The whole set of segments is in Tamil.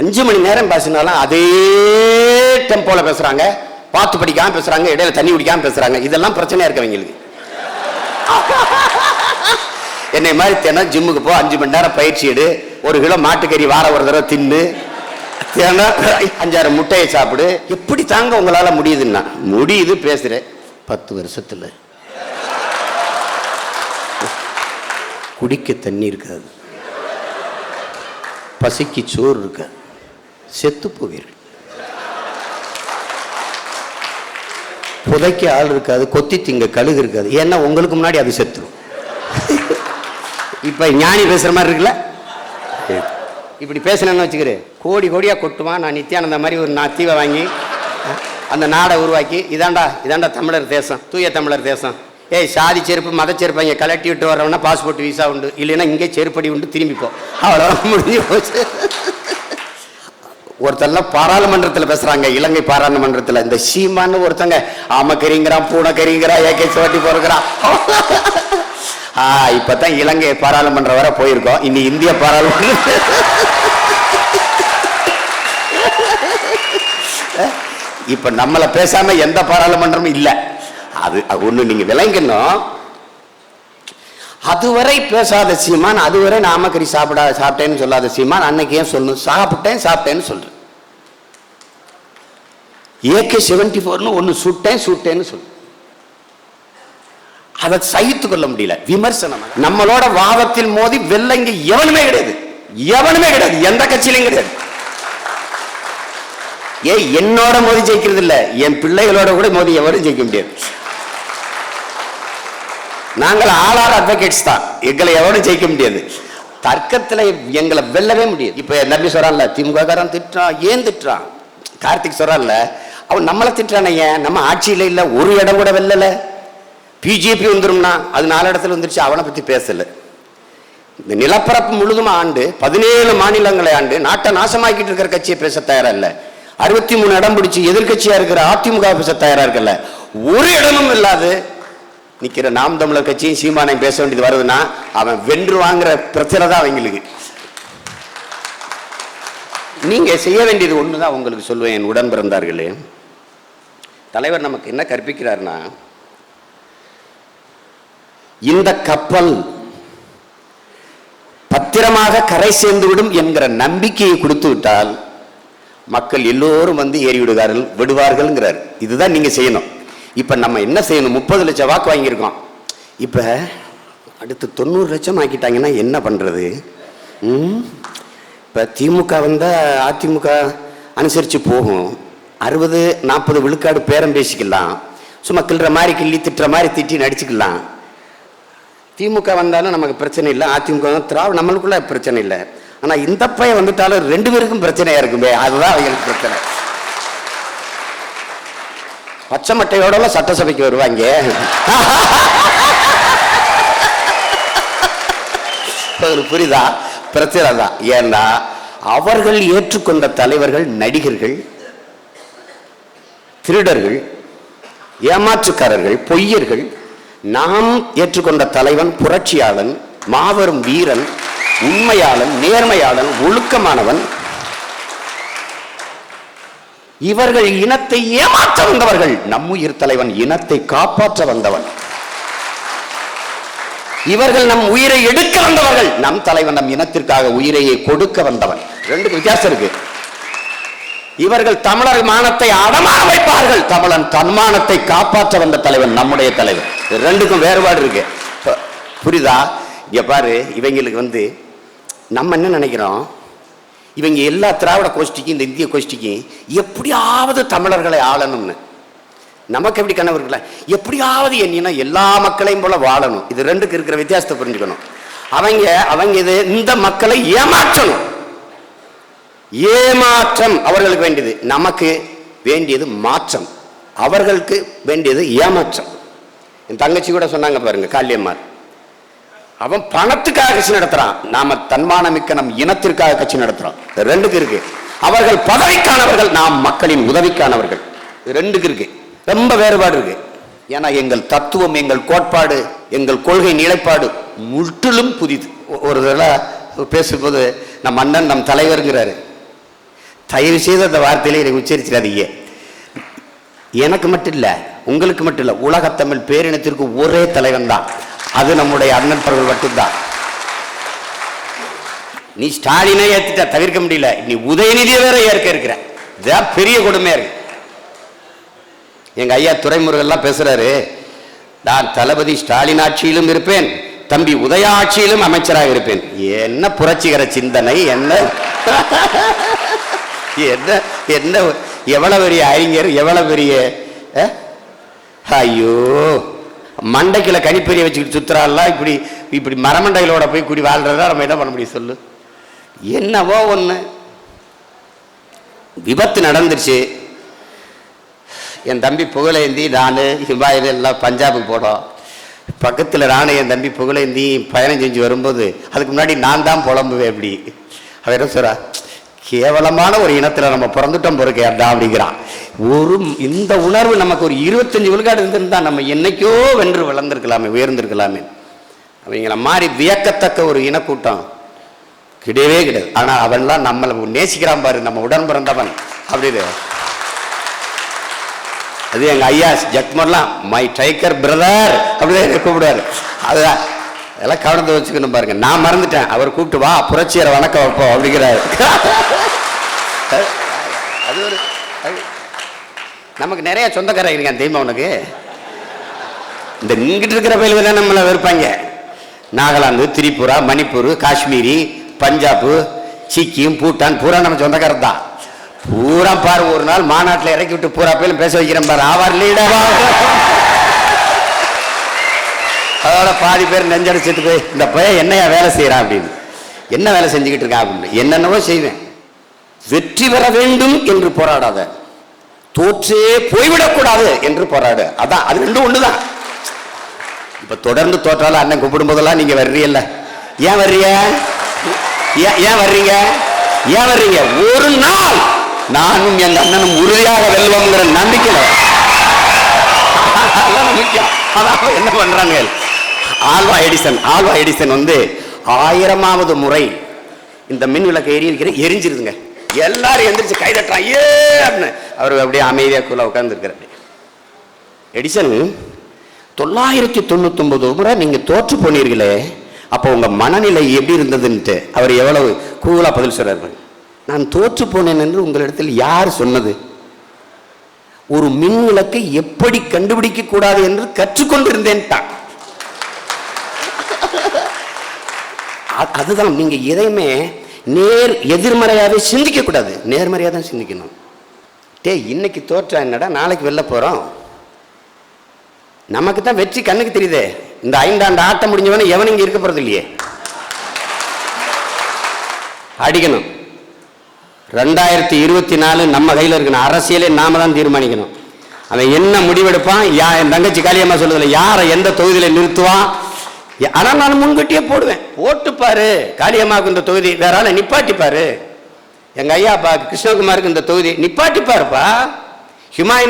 அஞ்சு மணி நேரம் பேசினாலும் அதே டெம்போல பேசுறாங்க. பார்த்து படிக்காம பேசுறாங்க இடையில தண்ணி குடிக்காம பேசுறாங்க. இதெல்லாம் பிரச்சனையா இருக்கவங்களுக்கு என்னை மாதிரி தினம் ஜிம்முக்கு போ அஞ்சு மணி நேரம் பயிற்சி எடு. ஒரு கிலோ மாட்டுக்கறி வார ஒரு தடவை தின்னு. தினம் அஞ்சாறு முட்டையை சாப்பிடு. எப்படி தாங்க உங்களால முடியுதுன்னா? முடியுது பேசுறேன் பத்து வருஷத்துல. குடிக்க தண்ணி இருக்காது. பசிக்கு சோறு இருக்காது. செத்து போவீர்கள் புதைக்க ஆள் இருக்காது கொத்தி திங்க கழுகு இருக்காது. ஏன்னா உங்களுக்கு முன்னாடி அது செத்துரும். இப்ப ஞானி பேசுற மாதிரி இருக்குல்ல? இப்படி பேசணும்னு வச்சுக்கிறே கோடி கோடியா கொட்டுவான். நான் நித்யானந்த மாதிரி ஒரு நான் தீவை வாங்கி அந்த நாடை உருவாக்கி இதாண்டா இதாண்டா தமிழர் தேசம் தூய தமிழர் தேசம். ஏய் சாதி செருப்பு மத செருப்பை இங்கே கலட்டி விட்டு வரவனா பாஸ்போர்ட் விசா உண்டு. இல்லைன்னா இங்கே செருப்படி உண்டு திரும்பிப்போம் அவ்வளோ முடிஞ்சு போச்சு. ஒருத்தர்லாம் பாராளுமன்றத்தில் பேசுகிறாங்க இலங்கை பாராளுமன்றத்தில். இந்த சீமான்னு ஒருத்தங்க ஆமக்கறிங்கிறான் பூனைக்கறிங்கிறான் ஏகே சோட்டி போருக்கிறான் ஆ இப்பதான் இலங்கை பாராளுமன்றம் வரை போயிருக்கோம். இனி இந்திய பாராளுமன்றம். இப்போ நம்மளை பேசாமல் எந்த பாராளுமன்றமும் இல்லை. அது அது நீங்கள் விளங்கணும். அதுவரை பேசாத சீமான் அதுவரை நான் ஆமக்கறி சாப்பிடா சாப்பிட்டேன்னு சொல்லாத சீமான் அன்னைக்கு ஏன் சொல்லணும் சாப்பிட்டேன் சாப்பிட்டேன்னு சொல்றேன் ஏகே செவன்டி ஃபோர்னு ஒன்று சுட்டேன் சுட்டேன்னு சொல்லு அதை சகித்து கொள்ள முடியல. விமர்சனம் நம்மளோட வாதத்தில் மோதி வெள்ளங்க எவனுமே கிடையாது. எவனுமே கிடையாது. எந்த கட்சியிலையும் கிடையாது. ஏ என்னோட மோதி ஜெயிக்கிறது இல்லை என் பிள்ளைகளோட கூட மோதி எவரும் ஜெயிக்க முடியாது. நாங்கள் ஆளார் அட்வொகேட்ஸ் தான். எங்களை எவரும் ஜெயிக்க முடியாது. தர்க்கத்தில் எங்களை வெல்லவே முடியாது. இப்போ நம்பி சொல்கிறான்ல திமுக காரன் திட்டுறான் ஏன் திட்டுறான்? கார்த்திக் சொல்கிறான்ல அவன் நம்மளை திட்டுறானே ஏன்? நம்ம ஆட்சியில் இல்லை ஒரு இடம் கூட வெல்லலை. பிஜேபி வந்துரும்னா அது நாலு இடத்துல வந்துருச்சு அவனை பற்றி பேசலை. இந்த நிலப்பரப்பு முழுதும் ஆண்டு பதினேழு மாநிலங்களை ஆண்டு நாட்டை நாசமாக்கிட்டு இருக்கிற கட்சியை பேச தயாரா இல்லை. அறுபத்தி மூணு இடம் பிடிச்சி எதிர்கட்சியாக இருக்கிற அதிமுக பேச தயாரா இருக்கல. ஒரு இடமும் இல்லாது நிற்கிற நாம் தமிழர் கட்சியும் சீமானையும் பேச வேண்டியது வருதுன்னா அவன் வென்று வாங்குற பிரச்சனை தான் அவங்களுக்கு. நீங்க செய்ய வேண்டியது ஒண்ணுதான் உங்களுக்கு சொல்லுவேன் என் உடன் பிறந்தார்களே. தலைவர் நமக்கு என்ன கற்பிக்கிறார்னா இந்த கப்பல் பத்திரமாக கரை சேர்ந்துவிடும் என்கிற நம்பிக்கையை கொடுத்து விட்டால் மக்கள் எல்லோரும் வந்து ஏறி விடுவார்கள் விடுவார்கள்ங்கிறார். இதுதான் நீங்கள் செய்யணும். இப்போ நம்ம என்ன செய்யணும்? முப்பது லட்சம் வாக்கு வாங்கியிருக்கோம். இப்போ அடுத்து தொண்ணூறு லட்சம் ஆக்கிட்டாங்கன்னா என்ன பண்ணுறது ம்? திமுக வந்தால் அதிமுக அனுசரித்து போகும். அறுபது நாற்பது விழுக்காடு பேரம் பேசிக்கலாம். சும்மா கிள்ற மாதிரி கிள்ளி திட்டுற மாதிரி திட்டி நடிச்சுக்கலாம். திமுக வந்தாலும் நமக்கு பிரச்சனை இல்லை. அதிமுக வந்தா திராவிட நம்மளுக்குள்ள பிரச்சனை இல்லை. ஆனால் இந்த பையன் வந்துட்டாலும் ரெண்டு பேருக்கும் பிரச்சனையாக இருக்குமே. அதுதான் அவங்களுக்கு பிரச்சனை. பச்சை மட்டையோடலாம் சட்டசபைக்கு வருவாங்க. உங்களுக்கு புரியுதா? பிரச்சனை தான் ஏன்னா அவர்கள் ஏற்றுக்கொண்ட தலைவர்கள் நடிகர்கள் திருடர்கள் ஏமாற்றுக்காரர்கள் பொய்யர்கள் நாம் ஏற்றுக்கொண்ட தலைவன் புரட்சியாளன் மாபெரும் வீரன் உண்மையாளன் நேர்மையாளன் ஒழுக்கமானவன் இவர்கள் இனத்தை ஏமாற்ற வந்தவர்கள். நம்முயிர் தலைவன் இனத்தை காப்பாற்ற வந்தவன். இவர்கள் நம் உயிரை எடுக்க வந்தவர்கள். நம் தலைவன் நம் இனத்திற்காக உயிரையை கொடுக்க வந்தவன். ரெண்டுக்கு வித்தியாசம் இருக்கு. இவர்கள் தமிழர் மானத்தை அடமான வைப்பார்கள். தமிழன் தன்மானத்தை காப்பாற்ற வந்த தலைவன் நம்முடைய தலைவர் ரெண்டுக்கும் வேறுபாடு இருக்கு. புரிதா புரியுதா? இங்க பாரு இவங்களுக்கு வந்து நம்ம என்ன நினைக்கிறோம்? இவங்க எல்லா திராவிட கோஷ்டிக்கும் இந்த இந்திய கோஷ்டிக்கும் எப்படியாவது தமிழர்களை ஆளணும்னு. நமக்கு எப்படி கனவு எப்படியாவது என்னன்னா எல்லா மக்களையும் போல வாழணும். இது ரெண்டுக்கு இருக்கிற வித்தியாசத்தை புரிஞ்சுக்கணும். அவங்க அவங்க இது இந்த மக்களை ஏமாற்றணும். ஏமாற்றம் அவர்களுக்கு வேண்டியது. நமக்கு வேண்டியது மாற்றம். அவர்களுக்கு வேண்டியது ஏமாற்றம். என் தங்கச்சி கூட சொன்னாங்க பாருங்க காளியம்மார். அவன் பணத்துக்காக கட்சி நடத்துறான். நாம தன்மானமிக்க நம் இனத்திற்காக கட்சி நடத்துறோம். ரெண்டுக்கு இருக்கு. அவர்கள் பதவிக்கானவர்கள் நாம் மக்களின் உதவிக்கானவர்கள். ரெண்டுக்கு இருக்கு. ரொம்ப வேறுபாடு இருக்கு. ஏன்னா எங்கள் தத்துவம் எங்கள் கோட்பாடு எங்கள் கொள்கை நிலைப்பாடு முற்றிலும் புதிது. ஒரு தடவை பேசும்போது நம் அண்ணன் நம் தலைவருங்கிறாரு. தயவு செய்து அந்த வார்த்தையில எனக்கு உச்சரிச்சிடாதீங்க. எனக்கு மட்டும் இல்லை உங்களுக்கு மட்டும் இல்லை உலகத்தமிழ் பேரினத்திற்கு ஒரே தலைவன் தான். அது நம்முடைய அண்ணன் மட்டும்தான். நீ ஸ்டாலினை ஏற்றிட்ட தவிர்க்க முடியல. நீ உதயநிதியை வேற ஏற்க இருக்கிற. பெரிய கொடுமையா இருக்கு. எங்க ஐயா துறைமுருகெல்லாம் பேசுறாரு நான் தளபதி ஸ்டாலின் ஆட்சியிலும் இருப்பேன் தம்பி உதய ஆட்சியிலும் அமைச்சராக இருப்பேன். என்ன புரட்சிகர சிந்தனை என்ன? என்ன என்ன எவ்வளவு பெரிய அறிஞர் எவ்வளவு பெரிய ஐயோ! மண்டைக்கில் கனிப்பெரிய வச்சுக்கிட்டு சுத்துறாள்லாம் இப்படி இப்படி மரமண்டைகளோட போய் குடி வாழ்றதா நம்ம என்ன பண்ண முடியும் சொல்லு? என்னவோ ஒன்று விபத்து நடந்துருச்சு. என் தம்பி புகழேந்தி நான் ஹிமாயில் எல்லாம் பஞ்சாபுக்கு போனோம். பக்கத்தில் நானும் என் தம்பி புகழேந்தி பயணம் செஞ்சு வரும்போது அதுக்கு முன்னாடி நான் தான் புலம்புவேன் அப்படி. அவர் என்ன சொல்கிறா கேவலமான ஒரு இனத்தில் நம்ம பிறந்துட்டோம் பொறுக்கேண்டா அப்படிங்கிறான். ஒரு இந்த உணர்வு நமக்கு ஒரு இருபத்தஞ்சு விழுக்காடு இருந்திருந்தால் நம்ம என்னைக்கோ வென்று வளர்ந்துருக்கலாமே உயர்ந்திருக்கலாமே. அவங்கள மாதிரி வியக்கத்தக்க ஒரு இனக்கூட்டம் கிடையவே கிடையாது. ஆனால் அவன்லாம் நம்மளை நேசிக்கிறான் பாரு நம்ம உடன் பிறந்தவன். அப்படின்னு அது எங்கள் ஐயா ஜக்மர்லாம் மை டைக்கர் பிரதர் அப்படிதான் என்னை கூப்பிடுவாரு. அதுதான். அதெல்லாம் கவனத்தை வச்சுக்கணும் பாருங்க. நான் மறந்துட்டேன். அவர் கூப்பிட்டு வா புரட்சியரை வணக்கம் வைப்போம் அப்படிங்கிறாரு. அது ஒரு அது- நமக்கு நிறைய சொந்தக்காரங்க இருக்கான் தெரியுமா உனக்கு? இந்த இங்கிட்டு இருக்கிற பயிலுக்கு தான் நம்மளை வெறுப்பாங்க. நாகாலாந்து திரிபுரா மணிப்பூர் காஷ்மீரி பஞ்சாபு சிக்கிம் பூட்டான் பூரா நம்ம சொந்தக்காரர் தான். பூரா பாரு ஒரு நாள் மாநாட்டில் இறக்கி விட்டு பூரா பேரும் பேச வைக்கிறேன் பாரு. ஆவார் லீடர் பாதி பேர் நெஞ்சடிச்சிட்டு போய் இந்த பையன் என்னையா வேலை செய்யறான் அப்படின்னு. என்ன வேலை செஞ்சுக்கிட்டு இருக்கா அப்படின்னு. என்னென்னவோ செய்வேன். வெற்றி பெற வேண்டும் என்று போராடாத. தோற்றே போய்விடக்கூடாது என்று போராடு. அதான் அது ரெண்டும் ஒண்ணுதான். இப்ப தொடர்ந்து தோற்றாலும் அண்ணன் கூப்பிடும் போதெல்லாம் நீங்க வர்றீல்ல ஏன் வர்றீங்க? ஏன் ஏன் வர்றீங்க? ஏன் வர்றீங்க? ஒரு நாள் நானும் எங்க அண்ணனும் உறுதியாக வெல்வோங்கிற நம்பிக்கையில அதான் முக்கியம். அதான் என்ன பண்றாங்க ஆல்வா எடிசன் ஆல்வா எடிசன் வந்து ஆயிரமாவது முறை இந்த மின் விளக்கு எரி எரிஞ்சிருதுங்க. எல்லாரும் எந்திரிச்சு கை தட்டுறான். ஏ அப்படின்னு. அவர் அப்படியே அமைதியாக கூல உட்கார்ந்துருக்கிறாரு. எடிசன் தொள்ளாயிரத்தி தொண்ணூத்தொன்பது முறை நீங்க தோற்று போனீர்களே அப்போ உங்க மனநிலை எப்படி இருந்ததுன்ட்டு அவர் எவ்வளவு கூலா பதில் சொல்றாரு நான் தோற்று போனேன் என்று உங்களிடத்தில் யார் சொன்னது? ஒரு மின் விளக்கை எப்படி கண்டுபிடிக்க கூடாது என்று கற்றுக்கொண்டிருந்தேன்ட்டான். அதுதான் நீங்கள் எதையுமே நேர் எதிர்மறையாகவே சிந்திக்கக்கூடாது நேர்மறையாக தான் சிந்திக்கணும். டே இன்னைக்கு தோற்றா என்னடா? நாளைக்கு வெளில போகிறோம் நமக்கு தான் வெற்றி கண்ணுக்கு தெரியுதே. இந்த ஐந்தாண்டு ஆட்டம் முடிஞ்சவனே எவன் இங்கே இருக்க போகிறது இல்லையே. அடிக்கணும். ரெண்டாயிரத்தி இருபத்தி நாலு நம்ம கையில் இருக்கணும் அரசியலே நாம தான் தீர்மானிக்கணும். அவன் என்ன முடிவெடுப்பான்? யா என் தங்கச்சி காளியம்மா சொல்லுதில்ல யாரை எந்த தொகுதியில் நிறுத்துவான்? ஆனால் நான் முன்கூட்டியே போடுவேன். போட்டுப்பாரு காளியம்மாவுக்கு இந்த தொகுதி வேற ஆளை நிப்பாட்டிப்பாரு எங்க ஐயா அப்பா கிருஷ்ணகுமாருக்கு இந்த தொகுதி நிப்பாட்டி பாருப்பா.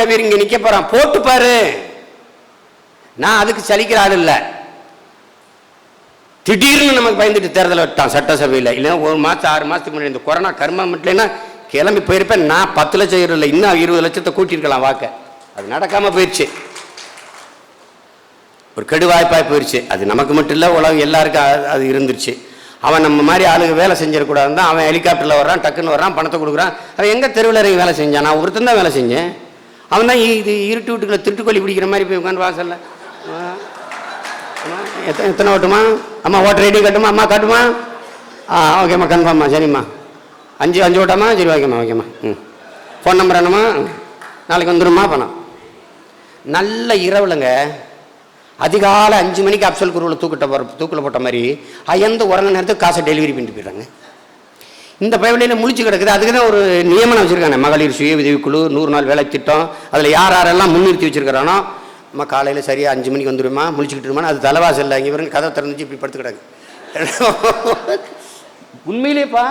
கபீர் இங்க நிக்க போறான். போட்டுப்பாரு நான் அதுக்கு சலிக்கிற ஆள் இல்லை. திடீர்னு நமக்கு பயந்துட்டு தேர்தல் விட்டான் சட்டசபையில். இல்லைன்னா ஒரு மாதம் ஆறு மாதத்துக்கு முன்னாடி இந்த கொரோனா கர்மம் இல்லைன்னா கிளம்பி போயிருப்பேன். நான் பத்து லட்சம் இல்லை இன்னும் இருபது லட்சத்தை கூட்டியிருக்கலாம் வாக்க. அது நடக்காம போயிடுச்சு ஒரு கெடுவாய்ப்பாய் போயிடுச்சு அது நமக்கு மட்டும் இல்லை உலகம் எல்லாருக்கும் அது- இருந்துருச்சு. அவன் நம்ம மாதிரி ஆளுங்க வேலை செஞ்சிடக்கூடாது தான் அவன் ஹெலிகாப்டரில் வர்றான் டக்குன்னு வர்றான் பணத்தை கொடுக்குறான். அவன் எங்கே தெருவில் இறங்கி வேலை செஞ்சான்? நான் ஒருத்தன் தான் வேலை செஞ்சேன். அவன் தான் இது இருட்டு வீட்டுக்குள்ள திருட்டுக்கோழி பிடிக்கிற மாதிரி போய் உட்காந்து வாசல்ல. எத்தனை எத்தனை ஓட்டுமா? அம்மா ஓட்டர் ஐடி கட்டுமா? அம்மா காட்டுமா? ஆ ஓகேம்மா கன்ஃபார்ம்மா சரிம்மா. அஞ்சு அஞ்சு ஓட்டாமா? சரி ஓகேம்மா ஓகேம்மா. ம். ஃபோன் நம்பர் என்னம்மா? நாளைக்கு வந்துடுமா பணம் நல்ல இரவுலங்க. அதிகாலை அஞ்சு மணிக்கு அப்சல் குருவில் தூக்கிட்ட போகிற தூக்கில் போட்ட மாதிரி அயர்ந்து உறங்க நேரத்துக்கு காசை டெலிவரி பண்ணிட்டு போயிடுறாங்க. இந்த பயவலையில் முழிச்சு கிடக்குது. அதுக்கு தான் ஒரு நியமனம் வச்சுருக்காங்க. மகளிர் சுய உதவிக்குழு நூறு நாள் வேலை திட்டம். அதில் யார் யாரெல்லாம் முன்னிறுத்தி வச்சுருக்கிறானோ நம்ம காலையில் சரியாக அஞ்சு மணிக்கு வந்துடுமா முழிச்சுக்கிட்டு அது தலைவாசல் இங்கே பாருங்க கதை திறந்துச்சு இப்படி படுத்து கிடக்கு. உண்மையிலேப்பா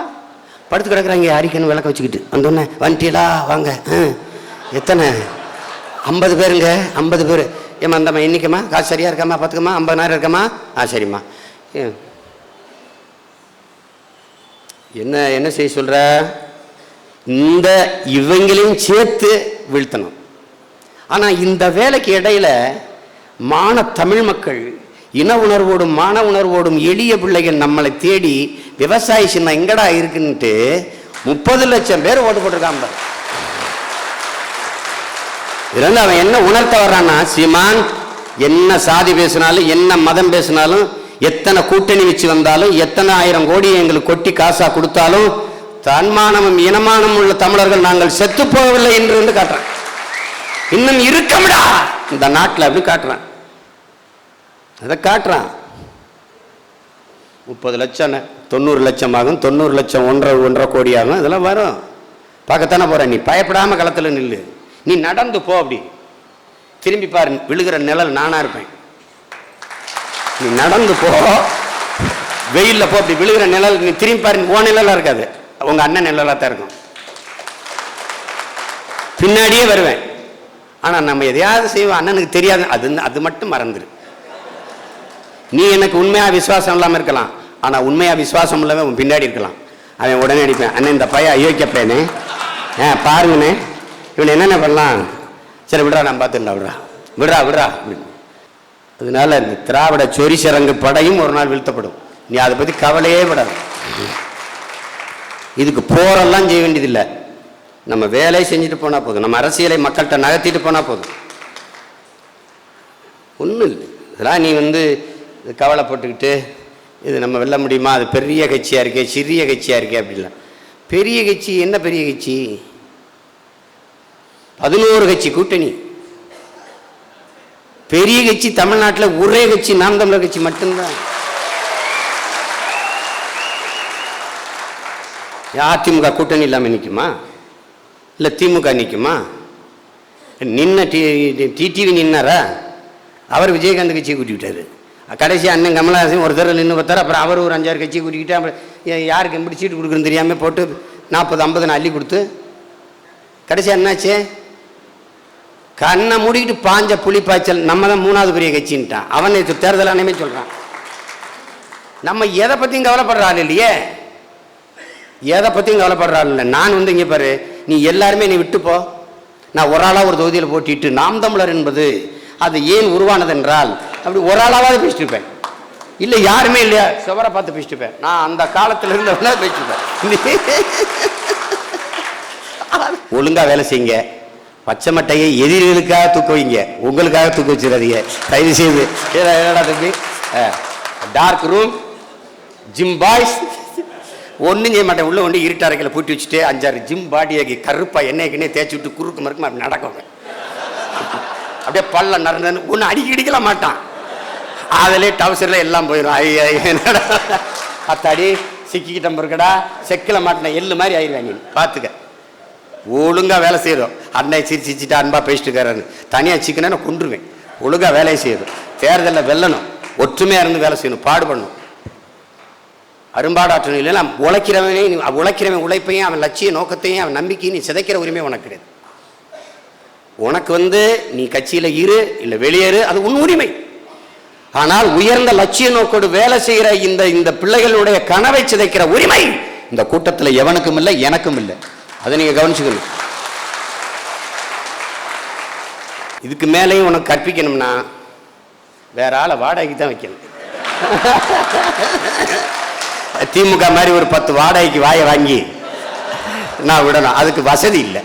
படுத்து கிடக்குறாங்க. அரிக்கன் விளக்க வச்சுக்கிட்டு. வந்தோடனே வந்துட்டீங்களா வாங்க. ஆ எத்தனை? ஐம்பது பேருங்க ஐம்பது பேர். ஏம்மா அந்தம்மா எண்ணிக்கம்மா காசு சரியாக இருக்காம்மா? பார்த்துக்கம்மா. ஐம்பதாயிரம் இருக்காம்மா? ஆ சரிம்மா. என்ன என்ன செய்ய சொல்ற? இந்த இவங்களையும் சேர்த்து வீழ்த்தணும். ஆனா இந்த வேலைக்கு இடையில மான தமிழ் மக்கள் இன உணர்வோடும் மான உணர்வோடும் எளிய பிள்ளைகள் நம்மளை தேடி விவசாயி சின்ன எங்கடா இருக்குன்ட்டு முப்பது லட்சம் பேர் ஓட்டு போட்டிருக்காங்க இதுல அவன் என்ன உணர்த்த வர்றான்னா சீமான் என்ன சாதி பேசினாலும் என்ன மதம் பேசினாலும் எத்தனை கூட்டணி வச்சு வந்தாலும் எத்தனை ஆயிரம் கோடி எங்களுக்கு கொட்டி காசா கொடுத்தாலும் தன்மானமும் இனமானம் உள்ள தமிழர்கள் நாங்கள் செத்து போகவில்லை என்று வந்து காட்டுறான். இன்னும் இருக்கமிடா இந்த நாட்டில் அப்படி காட்டுறான். அதை காட்டுறான். முப்பது லட்சம் தொண்ணூறு லட்சம் ஆகும் தொண்ணூறு லட்சம் ஒன்றரை ஒன்றரை கோடி ஆகும் இதெல்லாம் வரும். பார்க்கத்தானே போற நீ பயப்படாமல் களத்தில் நில்லு. நீ நடந்து போ அப்படி. திரும்பி பாரு விழுகிற நிழல் நானா இருப்பேன். நீ நடந்து போ. வெயில்ல போ அப்படி விழுகிற நிழல் நீ திரும்பி பாரு ஓ நிழலா இருக்காது. உங்க அண்ணன் நிழலா தான் இருக்கும். பின்னாடியே வருவேன். ஆனா நம்ம எதையாவது செய்வோம் அண்ணனுக்கு தெரியாது. அது அது மட்டும் மறந்துரு. நீ எனக்கு உண்மையா விசுவாசம் இல்லாம இருக்கலாம். ஆனா உண்மையா விசுவாசம் இல்லாம உன் பின்னாடி இருக்கலாம். அவன் உடனே அடிப்பேன் அண்ணன் இந்த பையன் அயோக்கியப்பேனே ஆ பாருங்கண்ணே. இவன் என்னென்ன பண்ணலாம்? சரி விடுறா நான் பார்த்துடலாம் விடுறா. விடுறா விடுறா அப்படின்னு. அதனால இந்த திராவிட சொரிசரங்கு படையும் ஒரு நாள் வீழ்த்தப்படும். நீ அதை பற்றி கவலையே விடாது இதுக்கு போரெல்லாம் செய்ய வேண்டியதில்லை. நம்ம வேலையை செஞ்சுட்டு போனால் போதும். நம்ம அரசியலை மக்கள்கிட்ட நகர்த்திட்டு போனால் போதும். ஒன்றும் இல்லை. இதெல்லாம் நீ வந்து கவலைப்பட்டுக்கிட்டு இது நம்ம வெல்ல முடியுமா? அது பெரிய கட்சியாக இருக்கே சிறிய கட்சியாக இருக்கே அப்படிலாம். பெரிய கட்சி என்ன பெரிய கட்சி? பதினோரு கட்சி கூட்டணி. பெரிய கட்சி தமிழ்நாட்டில் ஒரே கட்சி நாம் தமிழர் கட்சி மட்டும்தான். அதிமுக கூட்டணி இல்லாமல் நிற்குமா இல்லை திமுக நிற்குமா நின்ன டி டிடிவி நின்னாரா? அவர் விஜயகாந்த் கட்சியை கூட்டிக்கிட்டார் கடைசி அண்ணன் கமலஹாசன் ஒரு தடவை நின்று பார்த்தார் அப்புறம் அவர் ஒரு அஞ்சாறு கட்சியை கூட்டிக்கிட்டு அப்புறம் யாருக்கு எப்படி சீட்டு கொடுக்குறேன்னு தெரியாமல் போட்டு நாற்பது ஐம்பதுன்னு அள்ளி கொடுத்து கடைசி என்னாச்சு கண்ணை மூடிக்கிட்டு பாஞ்ச புலி பாய்ச்சல் நம்ம தான் மூணாவது பெரிய கட்சின்ட்டான். அவன் நேற்று தேர்தல் அனைமே சொல்கிறான் நம்ம எதை பற்றியும் கவலைப்படுற ஆள் இல்லையே? எதை பற்றியும் கவலைப்படுற ஆள் இல்லை. நான் வந்து இங்கே பாரு நீ எல்லாருமே நீ விட்டுப்போ நான் ஒரு ஆளாக ஒரு தொகுதியில் போட்டிட்டு நாம் தமிழர் என்பது அது ஏன் உருவானது என்றால் அப்படி ஒரு ஆளாவது பேசிட்டு இருப்பேன். இல்லை யாருமே இல்லையா? சுவரை பார்த்து பேசிட்டு இருப்பேன். நான் அந்த காலத்தில் இருந்தவனா பேசிட்டு இருப்பேன். வேலை செய்யுங்க. பச்சை மட்டையை எதிரிகளுக்காக தூக்க வைங்க. உங்களுக்காக தூக்க வச்சிடாதீங்க. தயவு செய்து. என்னடா தம்பி? டார்க் ரூம் ஜிம் பாய்ஸ் ஒன்றும் செய்ய மாட்டேன். உள்ள ஒன்று இருட்டு அறைகளை பூட்டி வச்சுட்டு அஞ்சாறு ஜிம் பாடியாக்கி கருப்பா எண்ணெய் தேய்ச்சி விட்டு குறுக்கு மறுக்கும் அப்படி நடக்கும் அப்படியே பல்ல நடந்து ஒன்று அடிக்க அடிக்கலாம் மாட்டான். அதிலே டவுசரில் எல்லாம் போயிடும் ஐயா என்னடா? அத்தாடி சிக்கிக்கிட்ட இருக்கடா செக்கில் மாட்டின எள்ளு மாதிரி ஆயிடுவாங்க பார்த்துக்க ஒழுங்காக வேலை செய்கிறோம் அன்னை சிரிச்சு அன்பாக அன்பா பேசிட்டு இருக்காரு. தனியாக சிக்கனா நான் கொண்டுருவேன் ஒழுங்காக வேலையை செய்யணும் தேர்தலில் வெல்லணும். ஒற்றுமையா இருந்து வேலை செய்யணும். பாடுபடணும். அரும்பாடாற்றணும். இல்லைன்னா உழைக்கிறவனே நீ உழைக்கிறவன் உழைப்பையும் அவன் லட்சிய நோக்கத்தையும் அவன் நம்பிக்கையும் நீ சிதைக்கிற உரிமை உனக்கு கிடையாது. உனக்கு வந்து நீ கட்சியில இரு இல்லை வெளியேறு அது உன் உரிமை. ஆனால் உயர்ந்த லட்சிய நோக்கோடு வேலை செய்கிற இந்த இந்த பிள்ளைகளுடைய கனவை சிதைக்கிற உரிமை இந்த கூட்டத்தில் எவனுக்கும் இல்லை எனக்கும் இல்லை. அதை நீங்க கவனிச்சுக்கணும். இதுக்கு மேலேயும் உனக்கு கற்பிக்கணும்னா வேற ஆளை வாடகைக்கு தான் வைக்கணும். திமுக மாதிரி ஒரு பத்து வாடகைக்கு வாயை வாங்கி நான் விடணும். அதுக்கு வசதி இல்லை.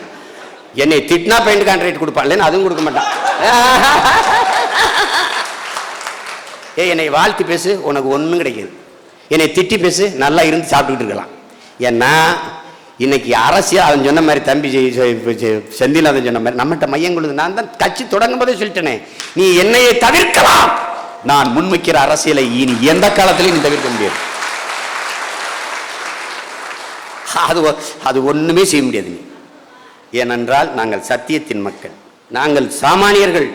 என்னை திட்டினா பெயிண்ட் கான்ட்ராக்ட் கொடுப்பான். அதுவும் கொடுக்க மாட்டான். ஏய் என்னை வாழ்த்து பேசு. உனக்கு ஒன்றும் கிடைக்காது. என்னை திட்டி பேசு. நல்லா இருந்து சாப்பிட்டுக்கிட்டு இருக்கலாம். ஏன்னா இன்னைக்கு அரசியல் அவன் சொன்ன மாதிரி தம்பி செ- செ- சொன்ன மாதிரி நம்மகிட்ட மையம் கொள்ளுது நான் தான் கட்சி தொடங்கும் போதே சொல்லிட்டேனே. நீ என்னையை தவிர்க்கலாம். நான் முன்வைக்கிற அரசியலை இனி எந்த காலத்திலையும் நீ தவிர்க்க முடியாது. அது ஒ- அது ஒன்றுமே செய்ய முடியாது நீ. ஏனென்றால் நாங்கள் சத்தியத்தின் மக்கள். நாங்கள் சாமானியர்கள்.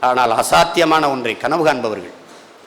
ஆனால் அசாத்தியமான ஒன்றை கனவு காண்பவர்கள்.